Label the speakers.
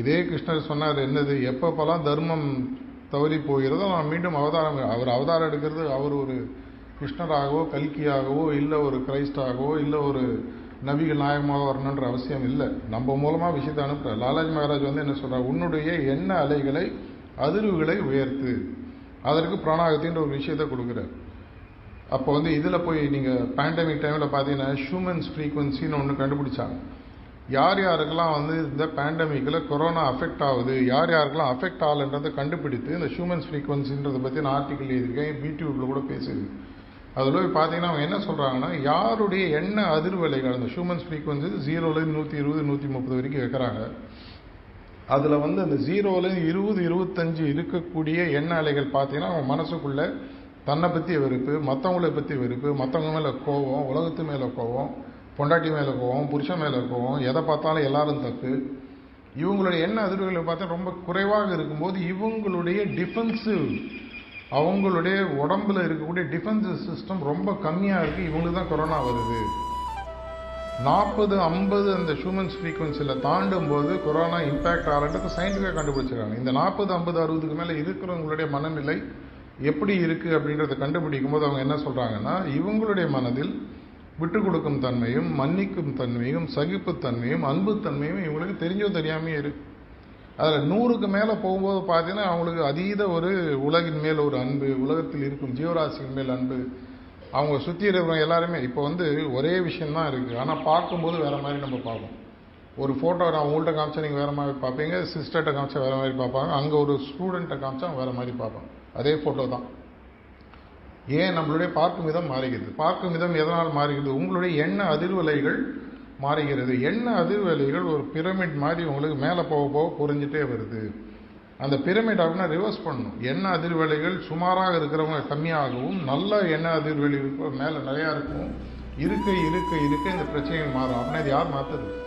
Speaker 1: இதே கிருஷ்ணர் சொன்னார் என்னது எப்பப்பெல்லாம் தர்மம் தவறி போகிறதோ நான் மீண்டும் அவதாரம் அவர் அவதாரம் எடுக்கிறது அவர் ஒரு கிருஷ்ணராகவோ கல்கியாகவோ இல்லை ஒரு கிரைஸ்டாகவோ இல்லை ஒரு நபிகள் நாயகமாக வரணுன்ற அவசியம் இல்லை. நம்ம மூலமாக விஷயத்தை அனுப்புகிற லாலாஜி மகாராஜ் வந்து என்ன சொல்கிறார் உன்னுடைய எண்ண அலைகளை அதிர்வுகளை உயர்த்து. அதற்கு பிராணாகத்தின்ற ஒரு விஷயத்தை கொடுக்குறார். அப்போ வந்து இதில் போய் நீங்கள் பேண்டமிக் டைமில் பார்த்தீங்கன்னா ஹியூமன்ஸ் ஃப்ரீக்குவன்சின்னு ஒன்று கண்டுபிடிச்சாங்க. யார் யாருக்கெல்லாம் வந்து இந்த பேண்டமிக்கில் கொரோனா அஃபெக்ட் ஆகுது யார் யாருக்கெல்லாம் அஃபெக்ட் ஆகலைன்றதை கண்டுபிடித்து இந்த ஹியூமன்ஸ் ஃப்ரீக்வன்சின்றதை பற்றி நான் ஆர்டிக்கல் எழுதியிருக்கேன் யூடியூப்பில் கூட பேசுது. அதில் போய் பார்த்தீங்கன்னா அவங்க என்ன சொல்கிறாங்கன்னா யாருடைய எண்ண அதிர்வலைகள் அந்த ஹியூமன்ஸ் ஃப்ரீக்வன்சி ஜீரோலேருந்து நூற்றி இருபது நூற்றி முப்பது வரைக்கும் வைக்கிறாங்க. அதில் வந்து அந்த ஜீரோலேருந்து இருபது இருபத்தஞ்சு இருக்கக்கூடிய எண்ண அலைகள் பார்த்தீங்கன்னா அவங்க மனசுக்குள்ளே தன்னை பற்றி வெறுப்பு மற்றவங்களை பற்றி வெறுப்பு மற்றவங்க மேலே கோவம் உலகத்து மேலே கோவம் பொண்டாட்டி மேலே கோவம் புருஷன் மேலே கோவம் எதை பார்த்தாலும் எல்லாரும் தப்பு. இவங்களுடைய எண்ண அதிர்வுகளை பார்த்தா ரொம்ப குறைவாக இருக்கும்போது இவங்களுடைய டிஃபென்சிவ் அவங்களுடைய உடம்புல இருக்கக்கூடிய டிஃபென்சிவ் சிஸ்டம் ரொம்ப கம்மியாக இருக்குது இவங்களுக்கு தான் கொரோனா வருது. நாற்பது ஐம்பது அந்த ஹியூமன்ஸ் ஃப்ரீக்வன்சியில் தாண்டும் போது கொரோனா இம்பேக்ட் ஆகிறதுக்கு சயின்டிஃபிக்காக கண்டுபிடிச்சிருக்காங்க. இந்த நாற்பது ஐம்பது அறுபதுக்கு மேலே இருக்கிறவங்களுடைய மனநிலை எப்படி இருக்குது அப்படின்றத கண்டுபிடிக்கும் போது அவங்க என்ன சொல்கிறாங்கன்னா இவங்களுடைய மனதில் விட்டு கொடுக்கும் தன்மையும் மன்னிக்கும் தன்மையும் சகிப்புத்தன்மையும் அன்புத்தன்மையும் இவங்களுக்கு தெரிஞ்சோ தெரியாமே இருக்கு. அதில் நூறுக்கு மேலே போகும்போது பார்த்தீங்கன்னா அவங்களுக்கு அதீத ஒரு உலகின் மேல் ஒரு அன்பு உலகத்தில் இருக்கும் ஜீவராசியின் மேல் அன்பு அவங்க சுற்றி இருக்கிறவங்க எல்லாருமே இப்போ வந்து ஒரே விஷயந்தான் இருக்குது ஆனால் பார்க்கும்போது வேறு மாதிரி நம்ம பார்ப்போம். ஒரு ஃபோட்டோ நான் உங்கள்கிட்ட காமிச்சா நீங்கள் வேறு மாதிரி பார்ப்பீங்க சிஸ்டர்கிட்ட காமிச்சா வேறு மாதிரி பார்ப்பாங்க அங்கே ஒரு ஸ்டூடெண்ட்டை காமிச்சா வேறு மாதிரி பார்ப்பாங்க. அதே ஃபோட்டோ தான். ஏன் நம்மளுடைய பார்க்கும் விதம் மாறுகிறது? பார்க்கும் விதம் எதனால் மாறுகிறது? உங்களுடைய எண்ண அதிர்வலைகள் மாறுகிறது. எண்ண அதிர்வலைகள் ஒரு பிரமிட் மாதிரி உங்களுக்கு மேலே போக போக குறைஞ்சிட்டே வருது. அந்த பிரமிட் அப்படின்னா ரிவர்ஸ் பண்ணணும். எண்ண அதிர்வலைகள் சுமாராக இருக்கிறவங்க கம்மியாகவும் நல்ல எண்ண அதிர்வலை மேலே நிறையா இருக்கும். இருக்க இருக்க இருக்க இந்த பிரச்சனைகள் மாறும். அப்படின்னா இது யார் மாற்றுறது